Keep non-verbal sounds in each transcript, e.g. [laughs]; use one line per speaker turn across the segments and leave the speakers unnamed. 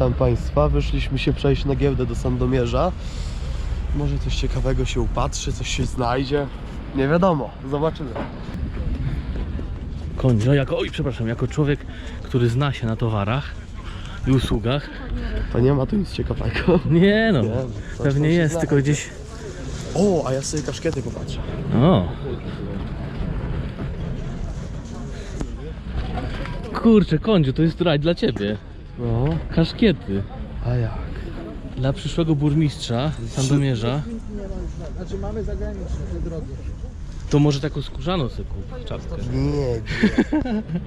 Witam Państwa. Wyszliśmy się przejść na giełdę do Sandomierza. Może coś ciekawego się upatrzy, coś się znajdzie. Nie wiadomo, zobaczymy.
Kondzio, jako, oj, przepraszam, jako człowiek, który zna się na towarach i usługach.
To nie ma tu nic ciekawego.
Nie no,
Nie,
pewnie jest, tylko gdzieś.
O, a ja sobie kaszkiety popatrzę.
O. Kurczę, Kondziu, to jest raj dla ciebie.
No,
Kaszkiety.
a jak?
Dla przyszłego burmistrza Sandomierza.
Znaczy mamy zagraniczne, te drogie.
To może taką skórzaną sobie kup, czapkę.
Nie, nie.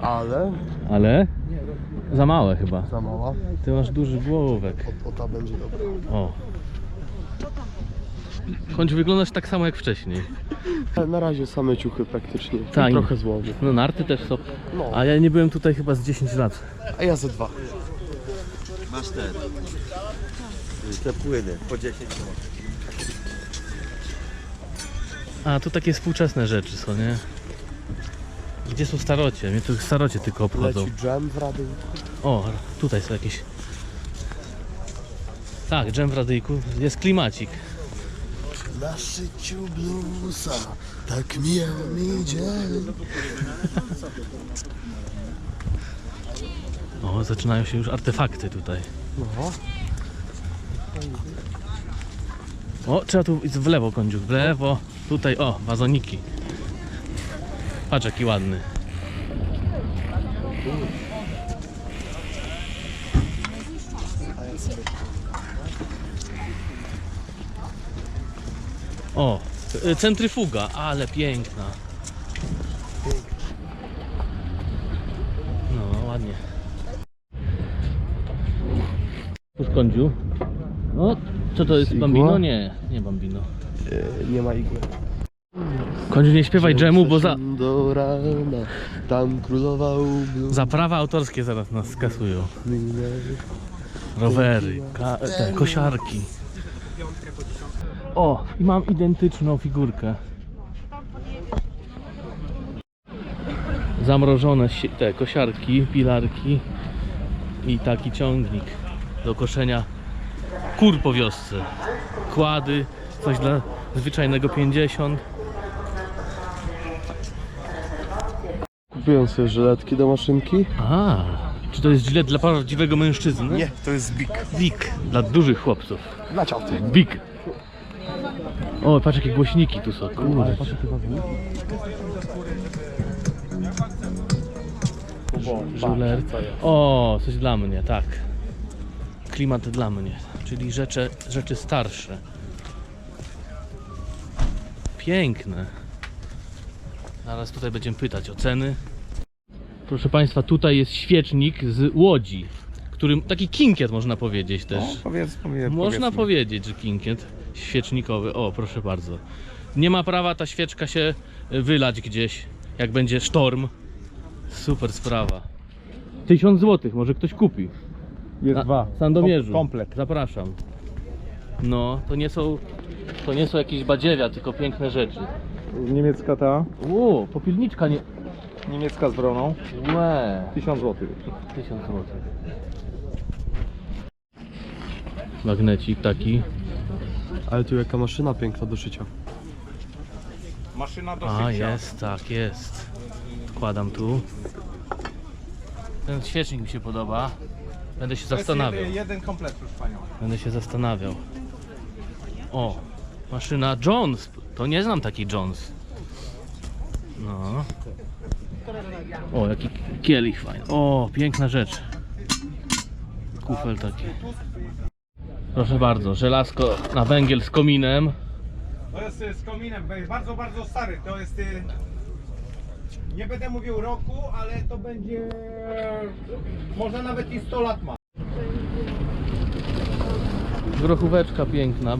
[laughs] Ale
Ale za małe chyba.
za mała.
Ty masz duży głowek.
O, o ta będzie dobra.
O. Kondziu, wyglądasz tak samo jak wcześniej.
Na razie same ciuchy praktycznie. I
Tak.
trochę złomu.
No narty też są.
No.
A ja nie byłem tutaj chyba z 10 lat.
A ja ze dwa.
Masz ten. Te płyny po 10 zł.
A tu takie współczesne rzeczy są, nie? Gdzie są starocie? Mnie tu starocie tylko obchodzą.
Leci dżem w rady.
O, tutaj są jakieś. Tak, dżem w radyjku. Jest klimacik.
Na szyciu bluesa, tak mi dzień. [laughs]
O, zaczynają się już artefakty tutaj.
No,
O, trzeba tu iść w lewo, kądziuk, w lewo. Tutaj, o, wazoniki. Patrz jaki ładny. O, y, centryfuga, ale piękna. No, ładnie. Cóż, kądziu? No, co to jest?
Igła?
Bambino? Nie, nie bambino.
e, nie ma igły.
Kądziu, nie śpiewaj dżemu, bo za,
Do rana, tam królował
za prawa autorskie zaraz nas skasują. Rowery, ka- te, kosiarki. O, i mam identyczną figurkę. Zamrożone si- te kosiarki, pilarki i taki ciągnik do koszenia kur po wiosce. Kłady, coś dla zwyczajnego 50.
Kupiłem sobie żyletki do maszynki.
A, czy to jest źle dla prawdziwego mężczyzny?
Nie, to jest big.
Big, dla dużych chłopców.
Na ciaty.
Big. O, patrz jakie głośniki tu są. Kurde. Żuler. O, coś dla mnie, tak. Klimat dla mnie, czyli rzeczy, rzeczy starsze. Piękne. Zaraz tutaj będziemy pytać o ceny. Proszę Państwa, tutaj jest świecznik z Łodzi, którym taki kinkiet można powiedzieć też.
Powiedz, powiedz,
Można powiedzieć, że kinkiet świecznikowy. O, proszę bardzo. Nie ma prawa ta świeczka się y, wylać gdzieś, jak będzie sztorm. Super sprawa. 1000 zł, może ktoś kupi.
Jest dwa.
Sandomierzu.
Kom- komplet.
Zapraszam. No, to nie są to nie są jakieś badziewia, tylko piękne rzeczy.
Niemiecka ta,
Ło, popielniczka nie...
niemiecka z broną,
Łe,
1000 zł.
1000 zł. Magnecik taki.
Ale tu jaka maszyna piękna do szycia.
Maszyna do
A, jest, tak, jest. Wkładam tu. Ten świecznik mi się podoba. Będę się zastanawiał.
jeden komplet panią.
Będę się zastanawiał. O, maszyna Jones. To nie znam takiej Jones. No. O, jaki kielich fajny. O, piękna rzecz. Kufel taki. Proszę bardzo, żelazko na węgiel z kominem.
To jest y, z kominem, bardzo, bardzo stary. To jest. y, Nie będę mówił roku, ale to będzie. Może nawet i 100 lat ma.
Grochóweczka piękna.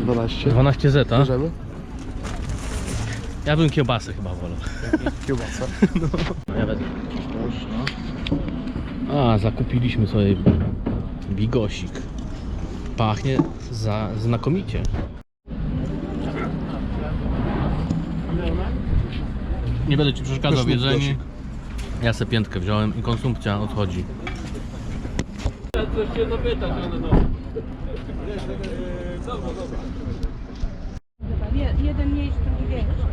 12.
12 zeta.
Bierzemy?
Ja bym kiełbasę chyba wolał.
Kiełbasa. [laughs]
No ja wezmę. A, zakupiliśmy sobie bigosik. Pachnie za znakomicie. Nie będę ci przeszkadzał w jedzeniu. Ja sobie piętkę wziąłem i konsumpcja odchodzi. coś cię zapytać, one no.
Je, jeden mniejszy, drugi większy.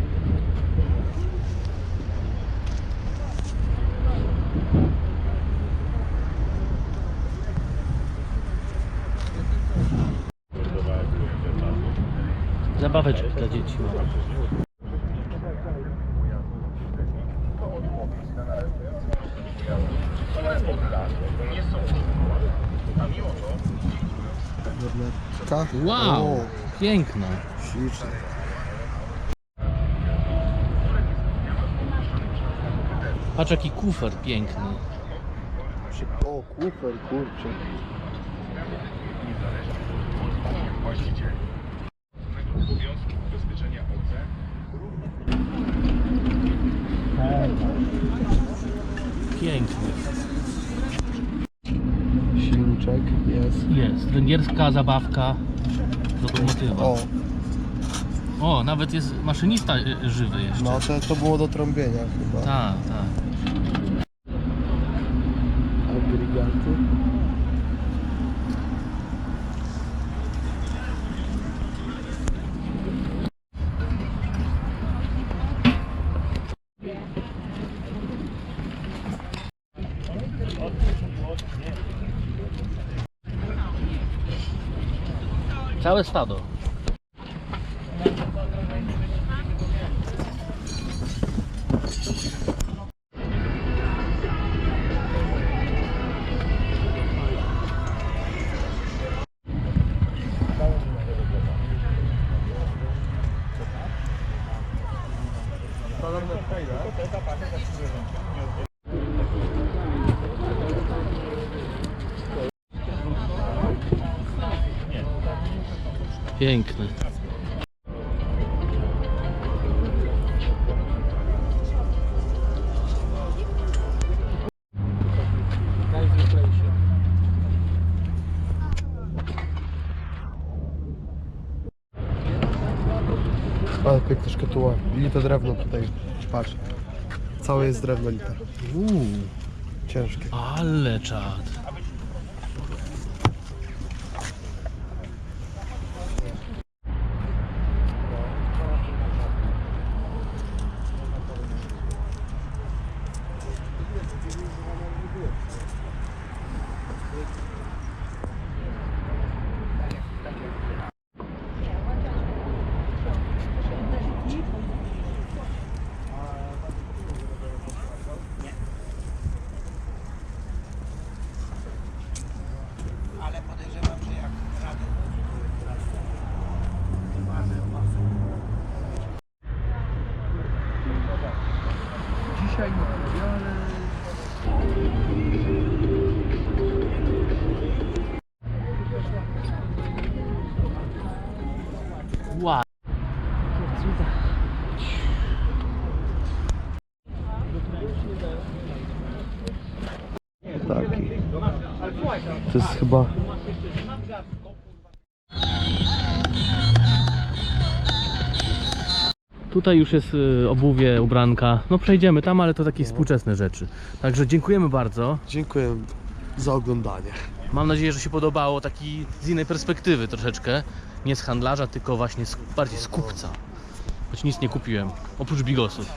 Zabaweczki dla dzieci.
Lornetka.
Wow,
O,
piękna.
śliczne.
Patrz jaki kufer piękny.
O, kufer, kurczę.
Piękny.
Jest.
Węgierska zabawka, lokomotywa.
O,
O, nawet jest maszynista y, żywy jeszcze.
no to, to było do trąbienia chyba.
Tak, tak.
Agregaty.
Całe Piękny.
Ale piękna szkatuła. Lite drewno tutaj. Patrz. Całe jest drewno lite.
Uuu,
Ciężkie.
ale czad. Wow.
Taki. To jest chyba...
Tutaj już jest y, obuwie, ubranka. No przejdziemy tam, ale to takie współczesne rzeczy. Także dziękujemy bardzo.
Dziękuję za oglądanie.
Mam nadzieję, że się podobało taki z innej perspektywy troszeczkę. Nie z handlarza, tylko właśnie z, bardziej z kupca. Choć nic nie kupiłem, oprócz bigosów.